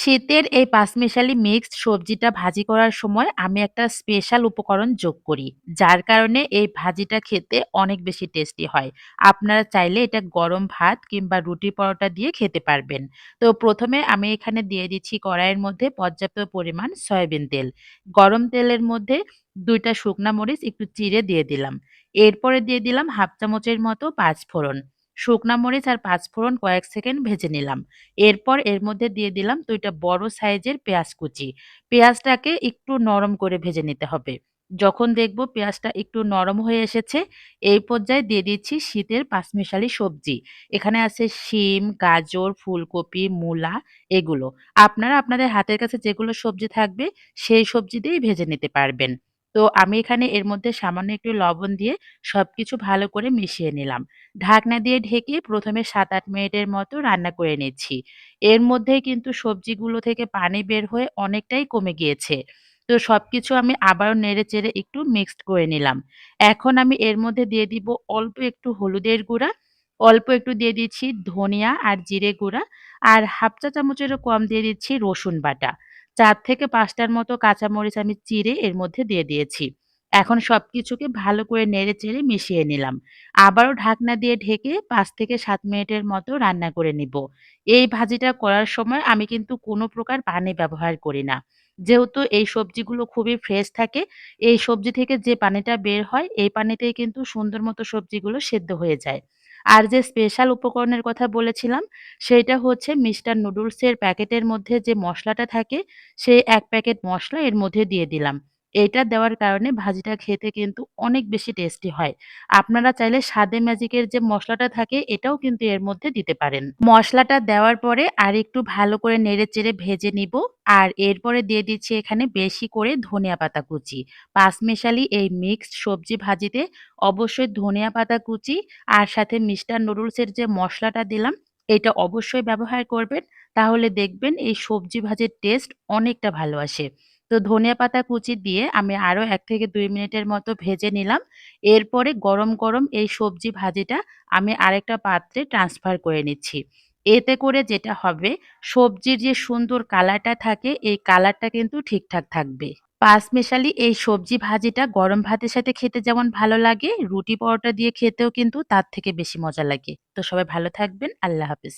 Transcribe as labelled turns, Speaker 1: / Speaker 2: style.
Speaker 1: শীতের এই পাঁচমিশালি মিক্সড সবজিটা ভাজি করার সময় আমি একটা স্পেশাল উপকরণ যোগ করি। যার কারণে এই ভাজিটা খেতে অনেক বেশি টেস্টি হয়। আপনারা চাইলে এটা গরম ভাত কিংবা রুটি পরোটা দিয়ে খেতে পারবেন। তো প্রথমে আমি এখানে দিয়ে দিচ্ছি কড়াইয়ের মধ্যে পর্যাপ্ত পরিমাণ সয়াবিন তেল। গরম তেলের মধ্যে ২ টা শুকনা মরিচ, একটু চিড়ে দিয়ে দিলাম। এরপরে দিয়ে দিলাম ১/২ চামচের মতো পাঁচফোড়ন। শুকনা মরিচ আর পাঁচফোড়ন কয়েক সেকেন্ড ভেজে নিলাম। এরপর এর মধ্যে দিয়ে দিলাম ২ টা বড় সাইজের পেঁয়াজ কুচি। পেঁয়াজটাকে একটু নরম করে ভেজে নিতে হবে। যখন দেখব পেঁয়াজটা একটু নরম হয়ে এসেছে, এই পর্যায়ে দিয়ে দিচ্ছি শীতের পাঁচমিশালি সবজি। এখানে আছে শিম, গাজর, ফুলকপি, মূলা এগুলো। আপনারা আপনাদের হাতের কাছে যেগুলো সবজি থাকবে সেই সবজি দিয়েই ভেজে নিতে পারবেন। তো আমি এখানে এর মধ্যে সামান্য একটু লবণ দিয়ে সবকিছু ভালো করে মিশিয়ে নিলাম। ঢাকনা দিয়ে ঢেকে ১ম এ ৭-৮ মিনিটের মতো রান্না করে নিচ্ছি। এর মধ্যেই কিন্তু সবজিগুলো থেকে পানি বের হয়ে অনেকটাই কমে গিয়েছে। তো সবকিছু আমি আবারও নেড়ে চেড়ে একটু মিক্সড করে নিলাম। এখন আমি এর মধ্যে দিয়ে দিব অল্প একটু হলুদের গুঁড়া, অল্প একটু দিয়ে দিচ্ছি ধনিয়া আর জিরে গুঁড়া আর ১/২ চা চামচেরও কম দিয়ে দিচ্ছি রসুন বাটা। ৪ থেকে পাঁচটার মতো কাঁচামরিচ আমি চিড়ে এর মধ্যে দিয়ে দিয়েছি। এখন সব কিছুকে ভালো করে নেড়ে চেড়ে মিশিয়ে নিলাম। আবারও ঢাকনা দিয়ে ঢেকে পাঁচ থেকে সাত মিনিটের মতো রান্না করে নিব। এই ভাজিটা করার সময় আমি কিন্তু কোনো প্রকার পানি ব্যবহার করি না। যেহেতু এই সবজিগুলো খুবই ফ্রেশ থাকে, এই সবজি থেকে যে পানিটা বের হয় এই পানিতেই কিন্তু সুন্দর মতো সবজিগুলো সেদ্ধ হয়ে যায়। আর যে স্পেশাল উপকরণের কথা বলেছিলাম সেটা হচ্ছে মিস্টার নুডলসের প্যাকেটের মধ্যে যে মশলাটা থাকে সেই এক প্যাকেট মশলা এর মধ্যে দিয়ে দিলাম। এইটা দেওয়ার কারণে ভাজিটা খেতে কিন্তু অনেক বেশি টেস্টি হয়। আপনারা চাইলে স্বাদে ম্যাজিকের যে মশলাটা থাকে, এটাও কিন্তু এর মধ্যে দিতে পারেন। মশলাটা দেওয়ার পরে আরেকটু ভালো করে নেড়ে চেড়ে ভেজে নিব। আর এরপরে দিয়ে দিচ্ছি এখানে বেশি করে ধনিয়া পাতা কুচি। পাঁচমিশালি এই মিক্সড সবজি ভাজিতে অবশ্যই ধনিয়া পাতা কুচি আর সাথে মিস্টার নুডলসের যে মশলাটা দিলাম, এটা অবশ্যই ব্যবহার করবেন। তাহলে দেখবেন এই সবজি ভাজির টেস্ট অনেকটা ভালো আসে। তো ধনিয়া পাতা কুচি দিয়ে আমি আরও এক থেকে দুই মিনিটের মতো ভেজে নিলাম। এরপরে গরম, গরম এই সবজি ভাজিটা আমি আরেকটা পাত্রে ট্রান্সফার করে নিচ্ছি। এতে করে যেটা হবে সবজির যে সুন্দর কালারটা থাকে এই কালারটা কিন্তু ঠিকঠাক থাকবে। পাঁচমিশালি এই সবজি ভাজিটা গরম ভাতের সাথে খেতে যেমন ভালো লাগে, রুটি পরোটা দিয়ে খেতেও কিন্তু তার থেকে বেশি মজা লাগে। তো সবাই ভালো থাকবেন। আল্লাহ হাফেজ।